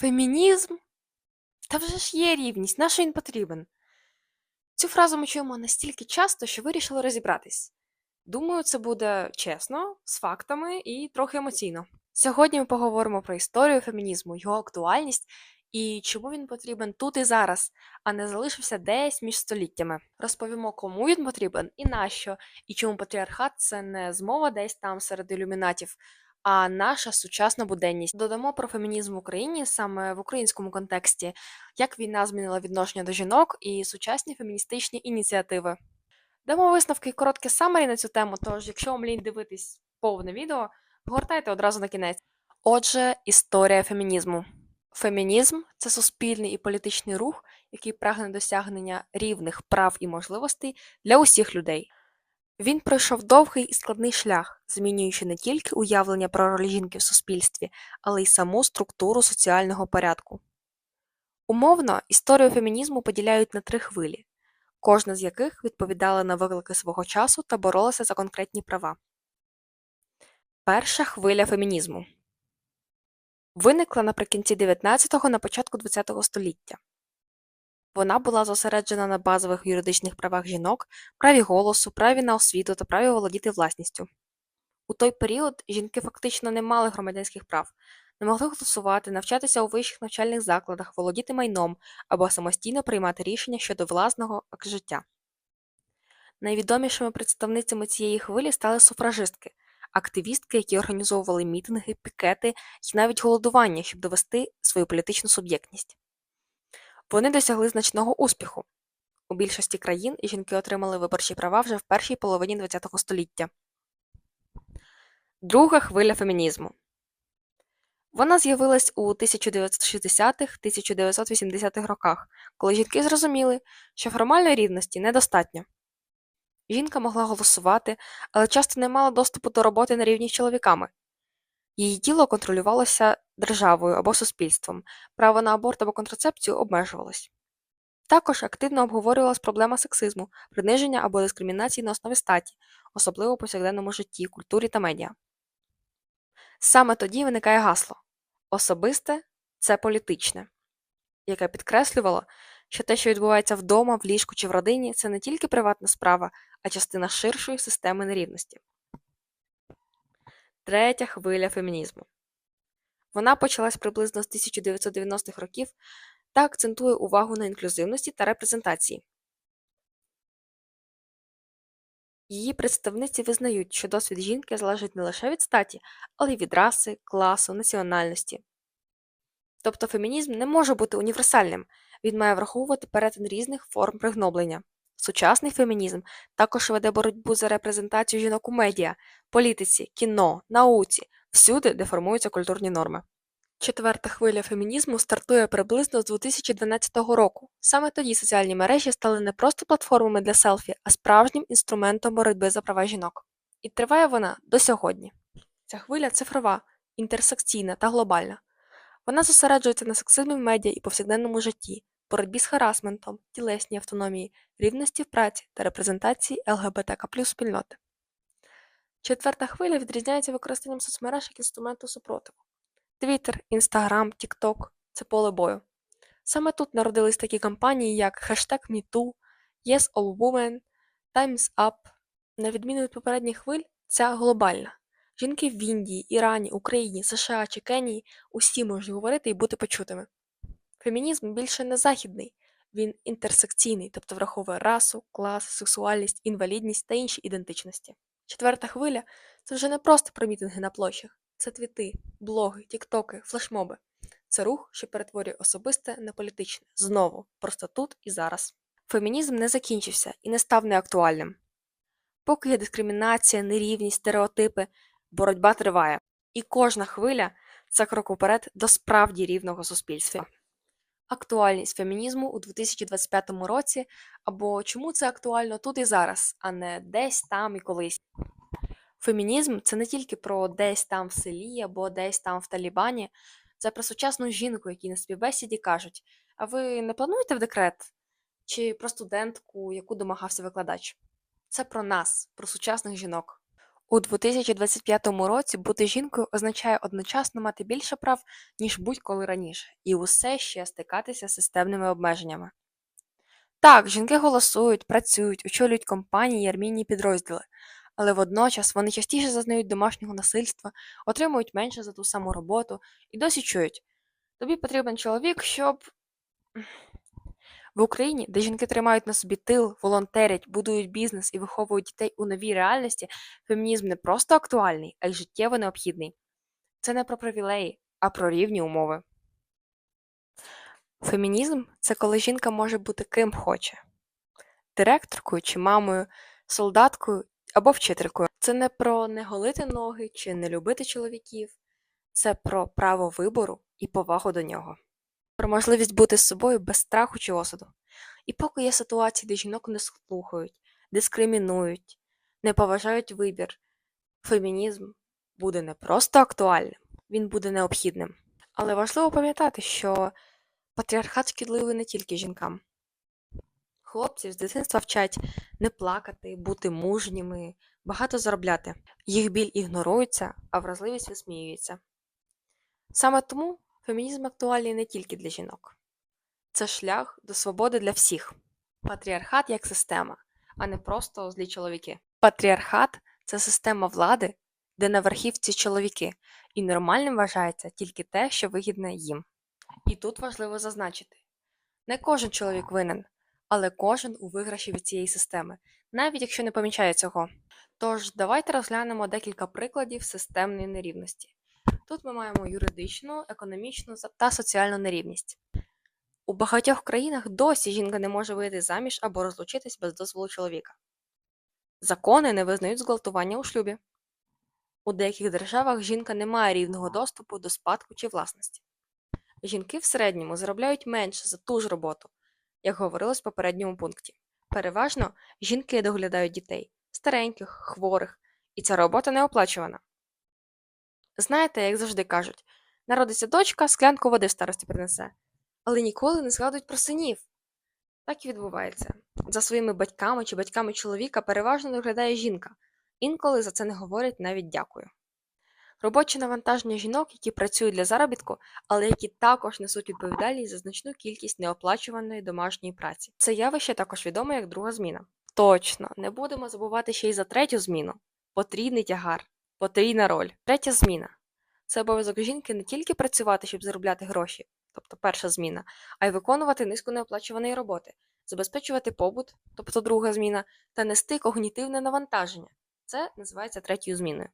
Фемінізм? Та вже ж є рівність, на що він потрібен? Цю фразу ми чуємо настільки часто, що вирішили розібратись. Думаю, це буде чесно, з фактами і трохи емоційно. Сьогодні ми поговоримо про історію фемінізму, його актуальність і чому він потрібен тут і зараз, а не залишився десь між століттями. Розповімо, кому він потрібен і нащо, і чому патріархат це не змова десь там серед ілюмінатів, а наша сучасна буденність. Додамо про фемінізм в Україні саме в українському контексті, як війна змінила відношення до жінок і сучасні феміністичні ініціативи. Дамо висновки і коротке самарі на цю тему, тож, якщо вам лінь дивитись повне відео, гортайте одразу на кінець. Отже, історія фемінізму. Фемінізм це суспільний і політичний рух, який прагне досягнення рівних прав і можливостей для усіх людей. Він пройшов довгий і складний шлях, змінюючи не тільки уявлення про роль жінки в суспільстві, але й саму структуру соціального порядку. Умовно, історію фемінізму поділяють на три хвилі, кожна з яких відповідала на виклики свого часу та боролася за конкретні права. Перша хвиля фемінізму виникла наприкінці 19-го на початку 20-го століття. Вона була зосереджена на базових юридичних правах жінок, праві голосу, праві на освіту та праві володіти власністю. У той період жінки фактично не мали громадянських прав, не могли голосувати, навчатися у вищих навчальних закладах, володіти майном або самостійно приймати рішення щодо власного життя. Найвідомішими представницями цієї хвилі стали суфражистки, активістки, які організовували мітинги, пікети і навіть голодування, щоб довести свою політичну суб'єктність. Вони досягли значного успіху. У більшості країн жінки отримали виборчі права вже в першій половині ХХ століття. Друга хвиля фемінізму. Вона з'явилась у 1960-1980-х роках, коли жінки зрозуміли, що формальної рівності недостатньо. Жінка могла голосувати, але часто не мала доступу до роботи на рівні з чоловіками. Її тіло контролювалося державою або суспільством, право на аборт або контрацепцію обмежувалось. Також активно обговорювалась проблема сексизму, приниження або дискримінації на основі статі, особливо у повсякденному житті, культурі та медіа. Саме тоді виникає гасло особисте це політичне, яке підкреслювало, що те, що відбувається вдома, в ліжку чи в родині, це не тільки приватна справа, а частина ширшої системи нерівності. Третя хвиля фемінізму. Вона почалась приблизно з 1990-х років та акцентує увагу на інклюзивності та репрезентації. Її представниці визнають, що досвід жінки залежить не лише від статі, але й від раси, класу, національності. Тобто фемінізм не може бути універсальним, він має враховувати перетин різних форм пригноблення. Сучасний фемінізм також веде боротьбу за репрезентацію жінок у медіа, політиці, кіно, науці, всюди, де формуються культурні норми. Четверта хвиля фемінізму стартує приблизно з 2012 року. Саме тоді соціальні мережі стали не просто платформами для селфі, а справжнім інструментом боротьби за права жінок. І триває вона до сьогодні. Ця хвиля цифрова, інтерсекційна та глобальна. Вона зосереджується на сексизмі в медіа і повсякденному житті, боротьбі з харасментом, тілесній автономії, рівності в праці та репрезентації ЛГБТК спільноти. Четверта хвиля відрізняється використанням соцмереж як інструменту супротиву. Твіттер, Інстаграм, Тікток це поле бою. Саме тут народились такі кампанії, як хештег MeToo, Yes All Women, Time's Up. На відміну від попередніх хвиль, ця глобальна. Жінки в Індії, Ірані, Україні, США чи Кенії усі можуть говорити і бути почутими. Фемінізм більше не західний, він інтерсекційний, тобто враховує расу, клас, сексуальність, інвалідність та інші ідентичності. Четверта хвиля це вже не просто про мітинги на площах, це твіти, блоги, тіктоки, флешмоби. Це рух, що перетворює особисте на політичне знову, просто тут і зараз. Фемінізм не закінчився і не став неактуальним. Поки є дискримінація, нерівність, стереотипи, боротьба триває, і кожна хвиля це крок уперед до справді рівного суспільства. Актуальність фемінізму у 2025 році, або чому це актуально тут і зараз, а не десь там і колись. Фемінізм це не тільки про десь там в селі або десь там в Талібані, це про сучасну жінку, які на співбесіді кажуть: а ви не плануєте в декрет? Чи про студентку, яку домагався викладач? Це про нас, про сучасних жінок. У 2025 році бути жінкою означає одночасно мати більше прав, ніж будь-коли раніше, і усе ще стикатися з системними обмеженнями. Так, жінки голосують, працюють, очолюють компанії армійні підрозділи, але водночас вони частіше зазнають домашнього насильства, отримують менше за ту саму роботу і досі чують. Тобі потрібен чоловік, щоб. В Україні, де жінки тримають на собі тил, волонтерять, будують бізнес і виховують дітей у новій реальності, фемінізм не просто актуальний, а й життєво необхідний. Це не про привілеї, а про рівні умови. Фемінізм це коли жінка може бути ким хоче директоркою чи мамою, солдаткою або вчителькою. Це не про не голити ноги чи не любити чоловіків, це про право вибору і повагу до нього, про можливість бути з собою без страху чи осуду. І поки є ситуації, де жінок не слухають, дискримінують, не поважають вибір, фемінізм буде не просто актуальним, він буде необхідним. Але важливо пам'ятати, що патріархат шкідливий не тільки жінкам. Хлопців з дитинства вчать не плакати, бути мужніми, багато заробляти. Їх біль ігнорується, а вразливість висміюється. Саме тому фемінізм актуальний не тільки для жінок. Це шлях до свободи для всіх. Патріархат як система, а не просто злі чоловіки. Патріархат це система влади, де на верхівці чоловіки, і нормальним вважається тільки те, що вигідне їм. І тут важливо зазначити: не кожен чоловік винен, але кожен у виграші від цієї системи, навіть якщо не помічає цього. Тож давайте розглянемо декілька прикладів системної нерівності. Тут ми маємо юридичну, економічну та соціальну нерівність. У багатьох країнах досі жінка не може вийти заміж або розлучитись без дозволу чоловіка. Закони не визнають зґвалтування у шлюбі. У деяких державах жінка не має рівного доступу до спадку чи власності. Жінки в середньому заробляють менше за ту ж роботу, як говорилось в попередньому пункті. Переважно жінки доглядають дітей, стареньких, хворих, і ця робота не оплачувана. Знаєте, як завжди кажуть, народиться дочка, склянку води в старості принесе, але ніколи не згадують про синів. Так і відбувається. За своїми батьками чи батьками чоловіка переважно доглядає жінка, інколи за це не говорять навіть дякую. Робоче навантаження жінок, які працюють для заробітку, але які також несуть відповідальність за значну кількість неоплачуваної домашньої праці. Це явище також відоме як друга зміна. Точно, не будемо забувати ще й за третю зміну потрійний тягар, потрійна роль. Третя зміна це обов'язок жінки не тільки працювати, щоб заробляти гроші, тобто перша зміна, а й виконувати низку неоплачуваної роботи, забезпечувати побут, тобто друга зміна, та нести когнітивне навантаження. Це називається третьою зміною.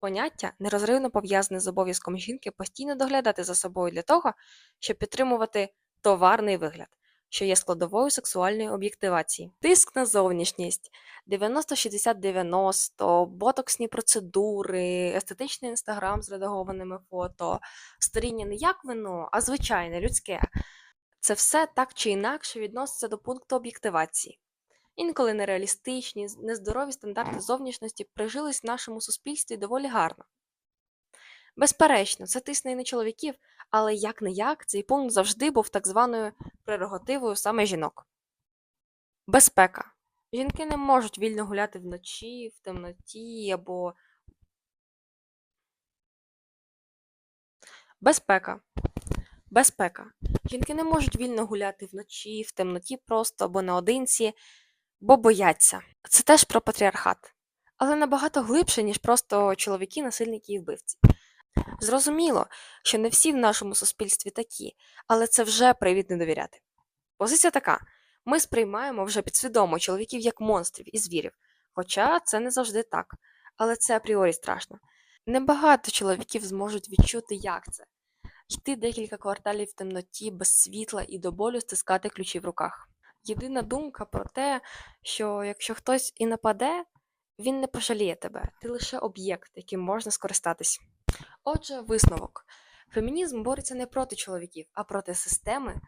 Поняття нерозривно пов'язане з обов'язком жінки постійно доглядати за собою для того, щоб підтримувати товарний вигляд, що є складовою сексуальної об'єктивації. Тиск на зовнішність, 90-60-90, ботоксні процедури, естетичний інстаграм з редагованими фото, старіння не як вино, а звичайне, людське. Це все так чи інакше відноситься до пункту об'єктивації. Інколи нереалістичні, нездорові стандарти зовнішності прижились в нашому суспільстві доволі гарно. Безперечно, це тисне і на чоловіків, але як не як цей пункт завжди був так званою прерогативою саме жінок. Безпека. Жінки не можуть вільно гуляти вночі, в темноті або. Безпека. Безпека. Жінки не можуть вільно гуляти вночі, в темноті просто або наодинці, бо бояться. Це теж про патріархат, але набагато глибше, ніж просто чоловіки, насильники і вбивці. Зрозуміло, що не всі в нашому суспільстві такі, але це вже привід не довіряти. Позиція така: ми сприймаємо вже підсвідомо чоловіків як монстрів і звірів, хоча це не завжди так, але це апріорі страшно. Небагато чоловіків зможуть відчути, як це йти декілька кварталів в темноті без світла і до болю стискати ключі в руках. Єдина думка про те, що якщо хтось і нападе, він не пожаліє тебе, ти лише об'єкт, яким можна скористатись. Отже, висновок. Фемінізм бореться не проти чоловіків, а проти системи,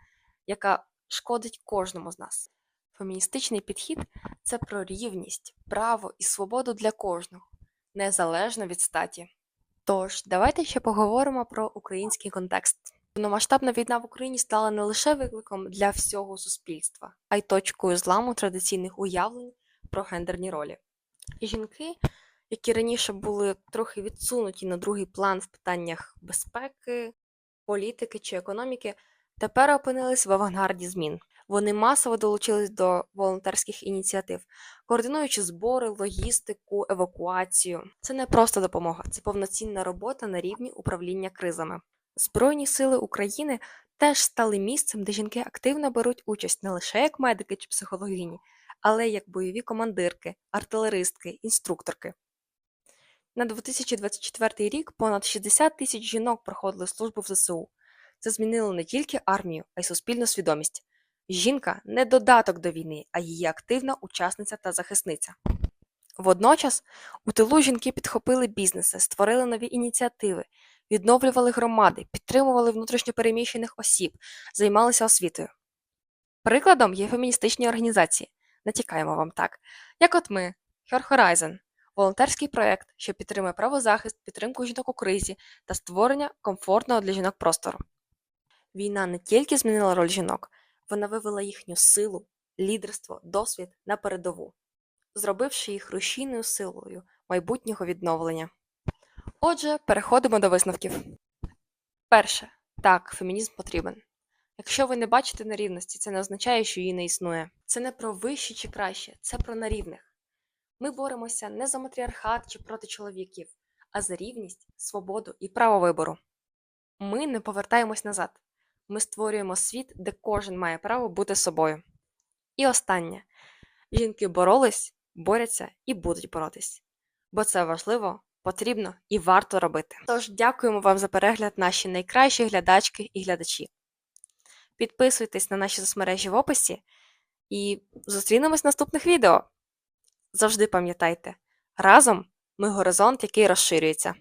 яка шкодить кожному з нас. Феміністичний підхід це про рівність, право і свободу для кожного, незалежно від статі. Тож, давайте ще поговоримо про український контекст. Повномасштабна війна в Україні стала не лише викликом для всього суспільства, а й точкою зламу традиційних уявлень про гендерні ролі. Жінки які раніше були трохи відсунуті на другий план в питаннях безпеки, політики чи економіки, тепер опинились в авангарді змін. Вони масово долучились до волонтерських ініціатив, координуючи збори, логістику, евакуацію. Це не просто допомога, це повноцінна робота на рівні управління кризами. Збройні сили України теж стали місцем, де жінки активно беруть участь не лише як медики чи психологині, але як бойові командирки, артилеристки, інструкторки. На 2024 рік понад 60 тисяч жінок проходили службу в ЗСУ. Це змінило не тільки армію, а й суспільну свідомість. Жінка не додаток до війни, а її активна учасниця та захисниця. Водночас у тилу жінки підхопили бізнеси, створили нові ініціативи, відновлювали громади, підтримували внутрішньопереміщених осіб, займалися освітою. Прикладом є феміністичні організації. Натякаємо вам так, як от ми, Her Horizon, волонтерський проєкт, що підтримує правозахист, підтримку жінок у кризі та створення комфортного для жінок простору. Війна не тільки змінила роль жінок, вона вивела їхню силу, лідерство, досвід на передову, зробивши їх рушійною силою майбутнього відновлення. Отже, переходимо до висновків. Перше, так, фемінізм потрібен. Якщо ви не бачите нерівності, це не означає, що її не існує. Це не про вище чи краще, це про нерівних. Ми боремося не за матріархат чи проти чоловіків, а за рівність, свободу і право вибору. Ми не повертаємось назад. Ми створюємо світ, де кожен має право бути собою. І останнє: жінки боролись, борються і будуть боротись. Бо це важливо, потрібно і варто робити. Тож дякуємо вам за перегляд, наші найкращі глядачки і глядачі. Підписуйтесь на наші соцмережі в описі і зустрінемось в наступних відео. Завжди пам'ятайте, разом ми горизонт, який розширюється.